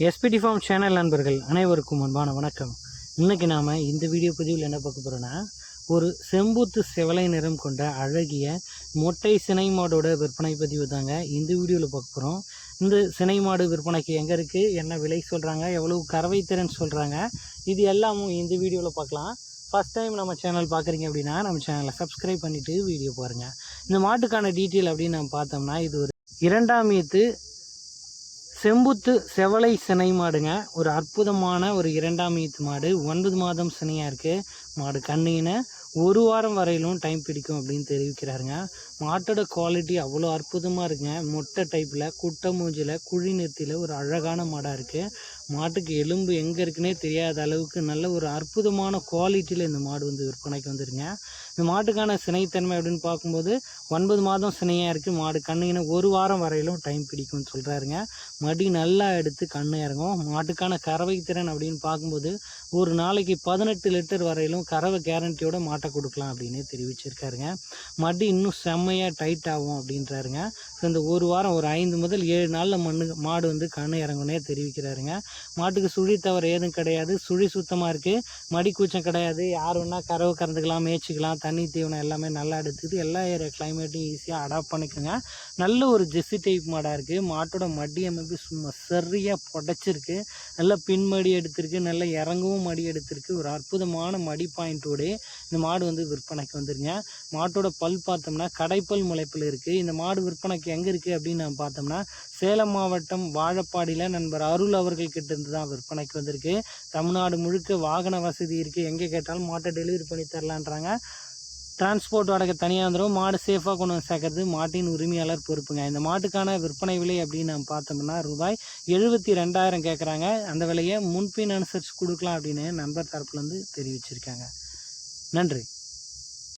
SPD form channel நண்பர்கள் அனைவருக்கும் அன்பான வணக்கம். இன்னைக்கு நாம் இந்த வீடியோ பதிவில் என்ன பார்க்க போகிறோன்னா ஒரு செம்பூத்து செவலை நிறம் கொண்ட அழகிய மொட்டை சினை மாடோட விற்பனை பதிவு தாங்க இந்த வீடியோவில் பார்க்க போகிறோம் இந்த சினை மாடு விற்பனைக்கு எங்கே இருக்குது என்ன விலை சொல்கிறாங்க எவ்வளவு கறவை திறன் சொல்கிறாங்க இது எல்லாமும் இந்த வீடியோவில் பார்க்கலாம். ஃபஸ்ட் டைம் நம்ம சேனல் பார்க்குறீங்க அப்படின்னா நம்ம சேனலை சப்ஸ்கிரைப் பண்ணிவிட்டு வீடியோ பாருங்கள் இந்த மாட்டுக்கான டீட்டெயில் அப்படின்னு நம்ம பார்த்தோம்னா இது ஒரு இரண்டாம் ஈத்து செம்புத்து செவலை சினை மாடுங்க. ஒரு அற்புதமான ஒரு இரண்டாம் ஈத்து மாடு. ஒன்பது மாதம் சினையாக இருக்குது மாடு கண்ணின ஒரு வாரம் வரையிலும் டைம் பிடிக்கும் அப்படின்னு தெரிவிக்கிறாருங்க. மாட்டோட குவாலிட்டி அவ்வளோ அற்புதமாக இருக்குங்க. மொட்டை டைப்பில் குட்டை மூஞ்சில் குழி நிறுத்தியில் ஒரு அழகான மாடாக இருக்குது மாட்டுக்கு எலும்பு எங்கே இருக்குன்னே தெரியாத அளவுக்கு நல்ல ஒரு அற்புதமான குவாலிட்டியில் இந்த மாடு வந்து விற்பனைக்கு வந்துருங்க இந்த மாட்டுக்கான சினைத்தன்மை அப்படின்னு பார்க்கும்போது ஒன்பது மாதம் சினையாக இருக்குது மாடு கண்ணுங்கின ஒரு வாரம் வரையிலும் டைம் பிடிக்கும்னு சொல்கிறாருங்க மடி நல்லா எடுத்து கண்ணு இறங்கும். மாட்டுக்கான கறவை திறன் அப்படின்னு பார்க்கும்போது ஒரு நாளைக்கு பதினெட்டு லிட்டர் வரையிலும் கறவை கேரண்டியோட மாட்டை கொடுக்கலாம் அப்படின்னு தெரிவிச்சிருக்காருங்க. மடி இன்னும் செம்மையாக டைட் ஆகும் அப்படின்றாருங்க. ஸோ இந்த ஒரு வாரம் ஒரு ஐந்து முதல் ஏழு நாளில் மண்ணு மாடு வந்து கண்ணு இறங்குனே தெரிவிக்கிறாருங்க. மாட்டுக்கு சுழி தவறு ஏதும் கிடையாது. சுழி சுத்தமாக இருக்குது மடி கூச்சம் கிடையாது. யார் வேணால் கறவை கறந்துக்கலாம் மேய்ச்சிக்கலாம் தண்ணி தீவனம் எல்லாமே நல்லா எடுத்துக்கிட்டு எல்லா ஏரியா கிளைமேட்டையும் ஈஸியாக அடாப்ட் பண்ணிக்கோங்க. நல்ல ஒரு ஜெஸ்ஸி டைப் மாடாக இருக்குது மாட்டோட மடி அமைப்பு சும்மா சரியாக புடைச்சிருக்கு. நல்ல பின்மடி எடுத்திருக்கு. நல்ல இறங்கவும் மடி எடுத்திருக்கு. ஒரு அற்புதமான மடி பாயிண்ட் டூ டே இந்த மாடு வந்து விற்பனைக்கு வந்துருங்க. மாட்டோட பல் பார்த்தோம்னா கடைப்பல் முளைப்பில் இருக்குது இந்த மாடு விற்பனைக்கு எங்கே இருக்குது அப்படின்னு நம்ம பார்த்தோம்னா சேலம் மாவட்டம் வாழப்பாடியில் நண்பர் அருள் அவர்கள் கிட்ட இருந்து தான் விற்பனைக்கு வந்திருக்கு. தமிழ்நாடு முழுக்க வாகன வசதி இருக்குது எங்கே கேட்டாலும் மாட்டை டெலிவரி பண்ணி தரலான்றாங்க. டிரான்ஸ்போர்ட் வாடகை தனியாக வந்துடும் மாடு சேஃபாக கொண்டு வந்து சேர்க்கறது. மாட்டின் உரிமையாளர் பொறுப்புங்க. இந்த மாட்டுக்கான விற்பனை விலை அப்படின்னு நம்ம பார்த்தோம்னா ரூபாய் எழுபத்தி ரெண்டாயிரம் கேட்குறாங்க அந்த விலையை முன்பின் அனுசரித்து கொடுக்கலாம் அப்படின்னு நண்பர் தரப்புலேருந்து தெரிவிச்சிருக்காங்க. நன்றி.